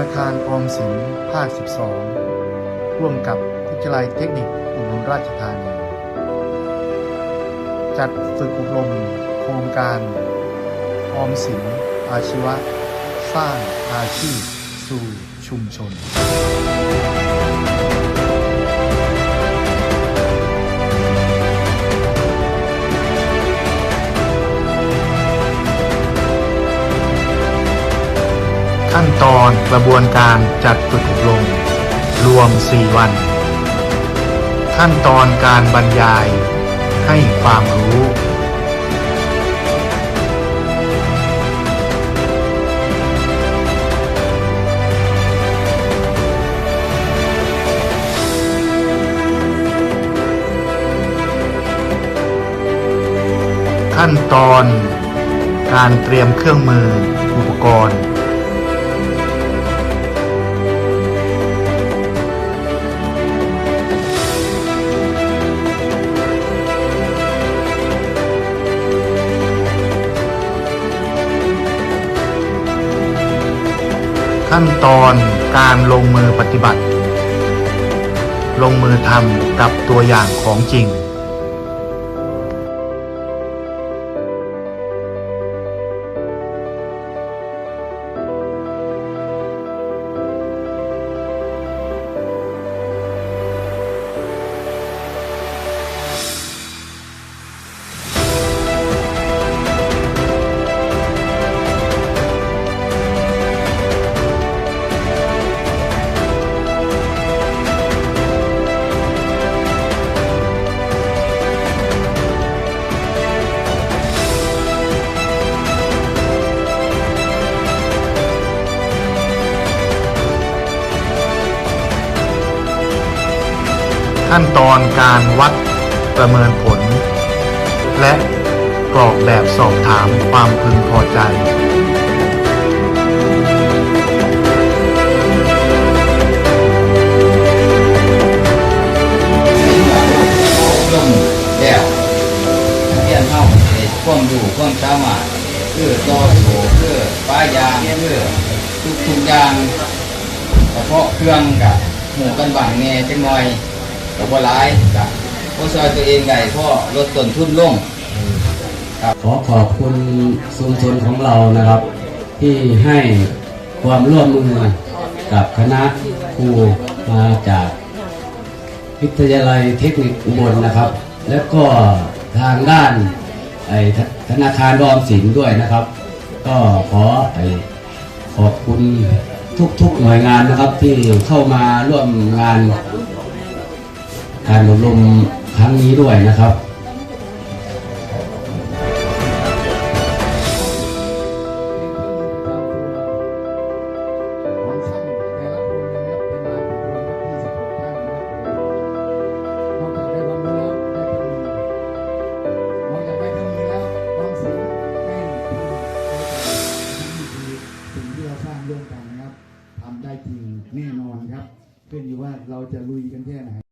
นาคารออมสินภาค 12 ร่วมกับวิทยาลัยเทคนิคอุบลราชธานี จัดฝึกอบรมโครงการออมสินอาชีวะ สร้างอาชีพสู่ชุมชน ขั้นตอนกระบวนการจัดฝึกอบรมรวม 4 วัน ขั้นตอนการบรรยายให้ความรู้ ขั้นตอนการเตรียมเครื่องมืออุปกรณ์ ขั้นตอนการลงมือปฏิบัติ ลงมือทำกับตัวอย่างของจริง ขั้นตอนการวัดประเมินผล และกรอกแบบสอบถามความพึงพอใจแล้วเรียนเข้าในความรู้ความสามารถคือต่อสู้คือป้ายางคือทุกทุกอย่างเฉพาะเครื่องกับหมู่กันบางแง่จังหน่อย กับบ่หลายกับพอซอยตัวเองได้เพราะลดต้นทุนลงขอขอบคุณชุมชนของเรานะครับ ที่ให้ความร่วมมือกับคณะครูมาจากวิทยาลัยเทคนิคอุบลนะครับ แล้วก็ทางด้านไอ้ธธนาคารรอมสินด้วยนะครับ ก็ขอไอ้ขอบคุณทุกๆหน่วยงานนะครับที่เข้ามาร่วมงาน การอบรมครั้งนี้ด้วยนะครับของช่างแต่ละคนนะครับเป็นลายคนนะครับ26ท่านนะครับนอกจากได้รู้แล้วได้เครื่องมือนอกจากได้เครื่องแล้วความสิ่งสิ่งที่เราสร้างร่วมกันนะครับทำได้จริงแน่นอนครับ ขึ้นอยู่ว่าเราจะลุยกันแค่ไหน